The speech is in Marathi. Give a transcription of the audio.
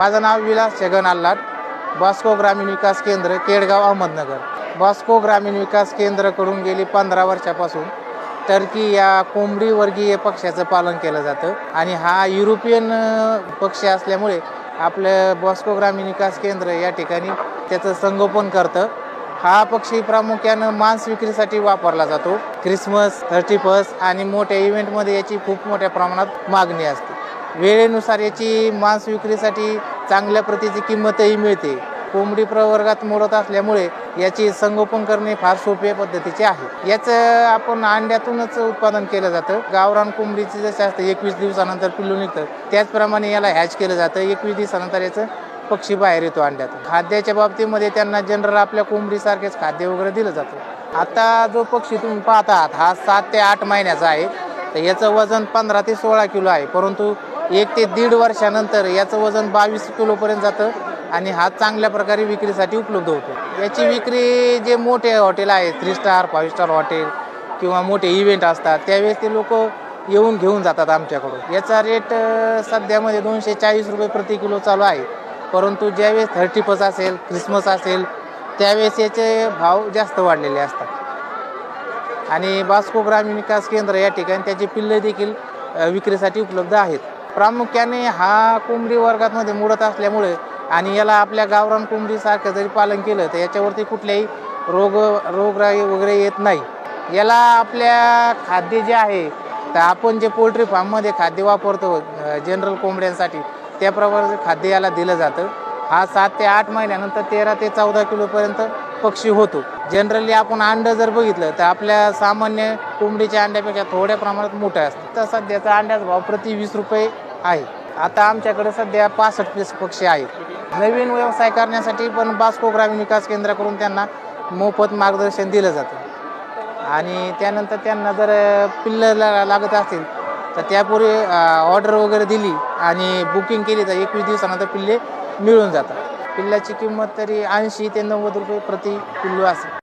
माझं नाव विलास छगन आल्लाट बॉस्को ग्रामीण विकास केंद्र केडगाव अहमदनगर. बॉस्को ग्रामीण विकास केंद्राकडून गेली पंधरा वर्षापासून टर्की या कोंबडी वर्गीय पक्ष्याचं पालन केलं जातं. आणि हा युरोपियन पक्ष पक्षी असल्यामुळे आपलं बॉस्को ग्रामीण विकास केंद्र या ठिकाणी त्याचं संगोपन करतं. हा पक्षी प्रामुख्यानं मांस विक्रीसाठी वापरला जातो. ख्रिसमस थर्टी फर्स्ट आणि मोठ्या इव्हेंटमध्ये याची खूप मोठ्या प्रमाणात मागणी असते. वेळेनुसार याची मांस विक्रीसाठी चांगल्या प्रतीची किंमतही मिळते. कोंबडी प्रवर्गात मोडत असल्यामुळे याची संगोपन करणे फार सोपे पद्धतीचे आहे. याचं आपण अंड्यातूनच उत्पादन केलं जातं. गावरान कोंबडीचे जसे असतं एकवीस दिवसानंतर पिल्लू निघतं. त्याचप्रमाणे याला हॅच केलं जातं. एकवीस दिवसानंतर याचं पक्षी बाहेर येतो अंड्यातून. खाद्याच्या बाबतीमध्ये त्यांना जनरल आपल्या कोंबडीसारखेच खाद्य वगैरे दिलं जातं. आता जो पक्षी तुम्ही पाहत आहात हा सात ते आठ महिन्याचा आहे. तर याचं वजन पंधरा ते सोळा किलो आहे. परंतु एक ते दीड वर्षानंतर याचं वजन बावीस किलोपर्यंत जातं आणि हा चांगल्या प्रकारे विक्रीसाठी उपलब्ध होतो. याची विक्री जे मोठे हॉटेल आहेत three star five star hotel किंवा मोठे इव्हेंट असतात त्यावेळेस ते लोक येऊन घेऊन जातात आमच्याकडून. याचा रेट सध्यामध्ये दोनशे चाळीस रुपये प्रति किलो चालू आहे. परंतु ज्यावेळेस थर्टी फर्स्ट असेल क्रिसमस असेल त्यावेळेस याचे भाव जास्त वाढलेले असतात. आणि बास्को ग्रामीण विकास केंद्र या ठिकाणी त्याची पिल्ले देखील विक्रीसाठी उपलब्ध आहेत. प्रामुख्याने हा कोंबडी वर्गातमध्ये मुडत असल्यामुळे आणि याला आपल्या गावरान कोंबडीसारखं जरी पालन केलं तर याच्यावरती कुठल्याही रोग रोगराई वगैरे येत नाही. याला आपल्या खाद्य जे आहे तर आपण जे पोल्ट्री फार्ममध्ये खाद्य वापरतो जनरल कोंबड्यांसाठी त्याप्रमाणे खाद्य याला दिलं जातं. हा सात ते आठ महिन्यानंतर तेरा ते चौदा किलोपर्यंत पक्षी होतो. जनरली आपण अंडं जर बघितलं तर आपल्या सामान्य कोंबडीच्या अंड्यापेक्षा थोड्या प्रमाणात मोठं असतं तर सध्याचा अंड्याचा भाव प्रति वीस रुपये आहे. आता आमच्याकडे सध्या पासष्ट पीस पक्षी आहेत. नवीन व्यवसाय करण्यासाठी पण बास्को ग्रामीण विकास केंद्राकडून त्यांना मोफत मार्गदर्शन दिलं जातं. आणि त्यानंतर त्यांना जर पिल्लं ला- लागत असतील तर त्यापूर्वी ऑर्डर वगैरे दिली आणि बुकिंग केली तर एकवीस दिवसानंतर पिल्ले मिळून जातात. पिल्लाची किंमत तरी ऐंशी ते नव्वद रुपये प्रति पिल्लू असेल.